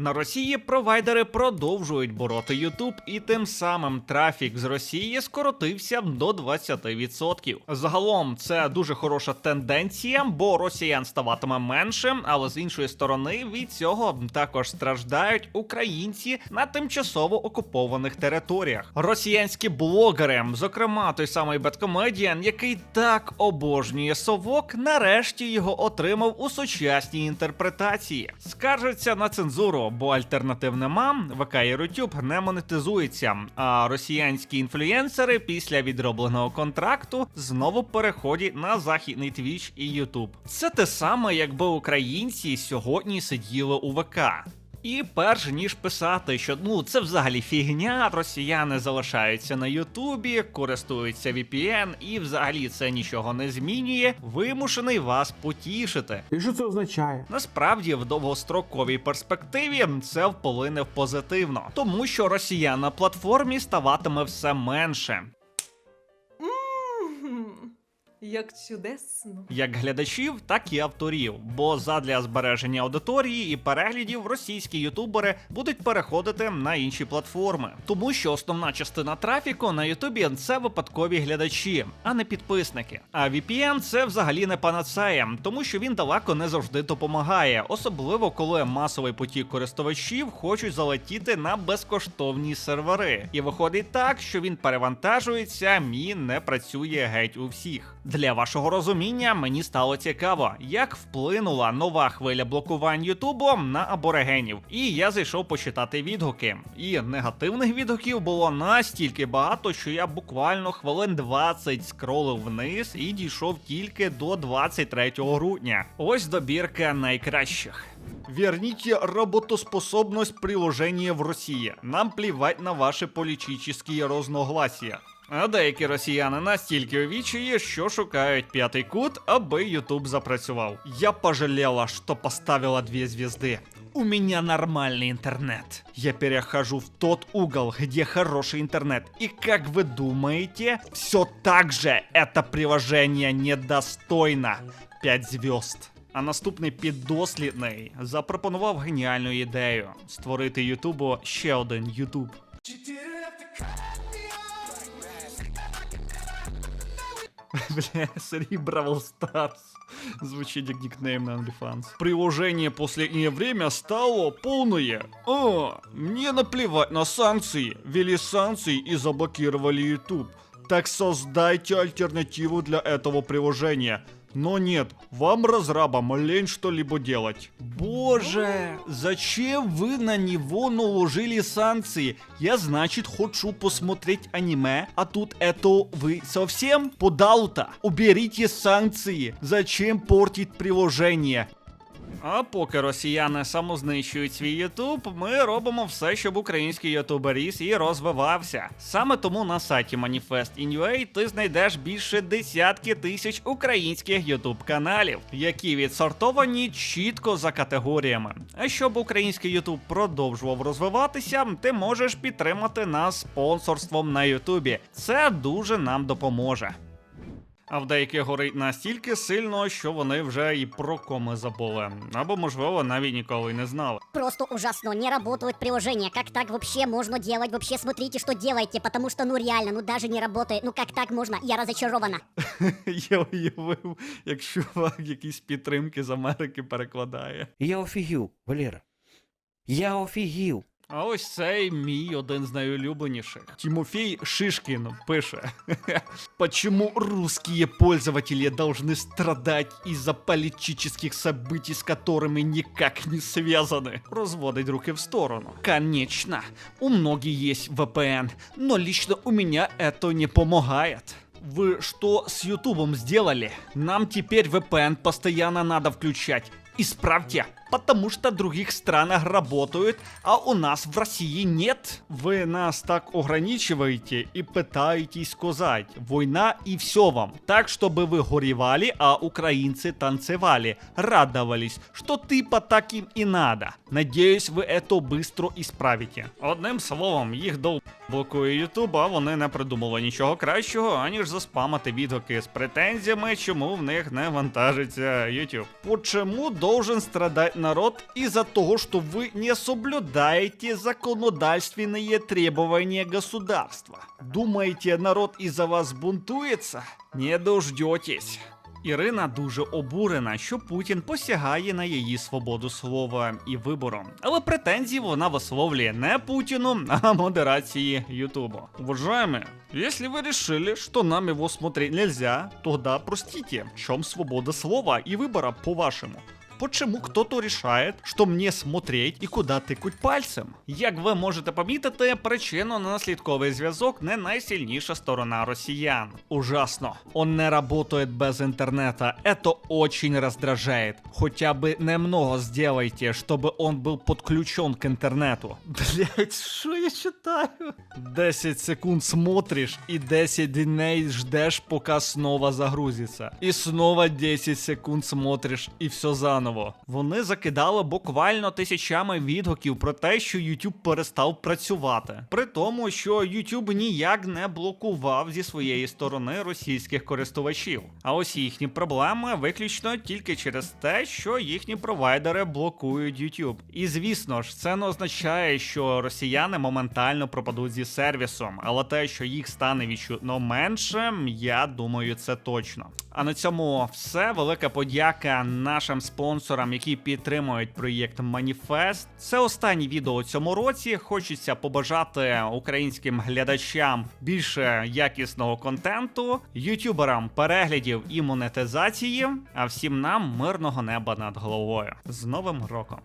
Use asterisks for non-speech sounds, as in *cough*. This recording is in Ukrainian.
На Росії провайдери продовжують бороти YouTube, і тим самим трафік з Росії скоротився до 20%. Загалом це дуже хороша тенденція, бо росіян ставатиме менше, але з іншої сторони від цього також страждають українці на тимчасово окупованих територіях. Росіянські блогери, зокрема той самий Беткомедіан, який так обожнює совок, нарешті його отримав у сучасній інтерпретації. Скаржиться на цензуру, бо альтернатив нема. ВК і Рутюб не монетизується. А росіянські інфлюєнсери після відробленого контракту знову переходять на західний Твіч і Ютуб. Це те саме, якби українці сьогодні сиділи у ВК. І перш ніж писати, що ну це взагалі фігня, росіяни залишаються на Ютубі, користуються VPN і взагалі це нічого не змінює, вимушений вас потішити. І що це означає? Насправді, в довгостроковій перспективі це вплине позитивно, тому що росіян на платформі ставатиме все менше. Як чудесно. Як глядачів, так і авторів. Бо задля збереження аудиторії і переглядів російські ютубери будуть переходити на інші платформи. Тому що основна частина трафіку на Ютубі це випадкові глядачі, а не підписники. А VPN це взагалі не панацея, тому що він далеко не завжди допомагає, особливо коли масовий потік користувачів хочуть залетіти на безкоштовні сервери. І виходить так, що він перевантажується і не працює геть у всіх. Для вашого розуміння мені стало цікаво, як вплинула нова хвиля блокувань Ютубу на аборигенів. І я зайшов почитати відгуки. І негативних відгуків було настільки багато, що я буквально хвилин 20 скролив вниз і дійшов тільки до 23 грудня. Ось добірка найкращих. Верните работоспособность приложения в Росії. Нам плівать на ваші політичні розногласія. А деякі росіяни настільки увічує, що шукають п'ятий кут, аби Ютуб запрацював. Я пожалела, що поставила дві звезды. У меня нормальный интернет. Я перехожу в тот угол, где хороший интернет. И как вы думаете, все так же это приложение недостойно. 5 звезд. А наступний піддослідний запропонував геніальну ідею створити Ютубу ще один Ютуб. Бля, *laughs* Сергей Бравл Старс. Звучит как никнейм на OnlyFans. Приложение последнее время стало полное. О, мне наплевать на санкции. Ввели санкции и заблокировали YouTube. Так создайте альтернативу для этого приложения. Но нет, вам, разрабам, лень что-либо делать. Боже, зачем вы на него наложили санкции? Я, значит, хочу посмотреть аниме, а тут это вы совсем подал-то? Уберите санкции. Зачем портить приложение? А поки росіяни самознищують свій Ютуб, ми робимо все, щоб український ютуб ріс і розвивався. Саме тому на сайті Manifest.in.ua ти знайдеш більше десятки тисяч українських ютуб каналів, які відсортовані чітко за категоріями. А щоб український Ютуб продовжував розвиватися, ти можеш підтримати нас спонсорством на Ютубі. Це дуже нам допоможе. А в деяких горить настільки сильно, що вони вже і про коми забули, або можливо навіть ніколи й не знали. Просто ужасно, не работают приложения. Как так вообще можно делать? Вообще смотрите, что делаете, потому что ну реально, ну даже не работает. Ну как так можно? Я разочарована. *laughs* Я уявив, як чувак якісь підтримки з Америки перекладає. Я офігів, Валера. Я офігів. А ось цей мій один з найулюбленіших. Тимофей Шишкін пише: *laughs* Почему русские пользователи должны страдать из-за политических событий, с которыми никак не связаны? Разводить руки в сторону. Конечно, у многих есть VPN, но лично у меня это не помогает. Вы что с Ютубом сделали? Нам теперь VPN постоянно надо включать. Исправьте, потому что в других странах работают, а у нас в России нет. Вы нас так ограничиваете и пытаетесь сказать, война и все вам. Так, чтобы вы горевали, а украинцы танцевали, радовались, что типа так им и надо. Надеюсь, ви это быстро исправите. Одним словом, їх дов блокує YouTube, а вони не придумали нічого кращого, аніж заспамити відгуки з претензіями, чому в них не вантажиться YouTube. Почему должен страдать народ из-за того, что вы не соблюдаете законодательные требования государства. Думаете, народ из-за вас бунтуется? Не дождетесь. Ірина дуже обурена, що Путін посягає на її свободу слова і вибору. Але претензії вона висловлює не Путіну, а модерації Ютубу. Уважаемые, если вы решили, что нам его смотреть нельзя, тогда простите, в чем свобода слова и выбора по-вашему? Почему кто-то решает, що мені смотреть і куди тикуть пальцем? Як ви можете помітити, причинно-наслідковий зв'язок не найсильніша сторона росіян. Ужасно. Он не работает без интернета. Это очень раздражает. Хотя бы немного сделайте, чтобы он был подключен к интернету. Блять, що я читаю? 10 секунд смотришь и 10 дней ждешь, пока снова загрузится. И снова 10 секунд смотришь і все заново. Вони закидали буквально тисячами відгуків про те, що YouTube перестав працювати. При тому, що YouTube ніяк не блокував зі своєї сторони російських користувачів. А ось їхні проблеми виключно тільки через те, що їхні провайдери блокують YouTube. І звісно ж, це не означає, що росіяни моментально пропадуть зі сервісом, але те, що їх стане відчутно менше, я думаю, це точно. А на цьому все. Велика подяка нашим спонсорам, які підтримують проєкт Маніфест. Це останнє відео у цьому році. Хочеться побажати українським глядачам більше якісного контенту, ютуберам переглядів і монетизації. А всім нам мирного неба над головою. З Новим роком!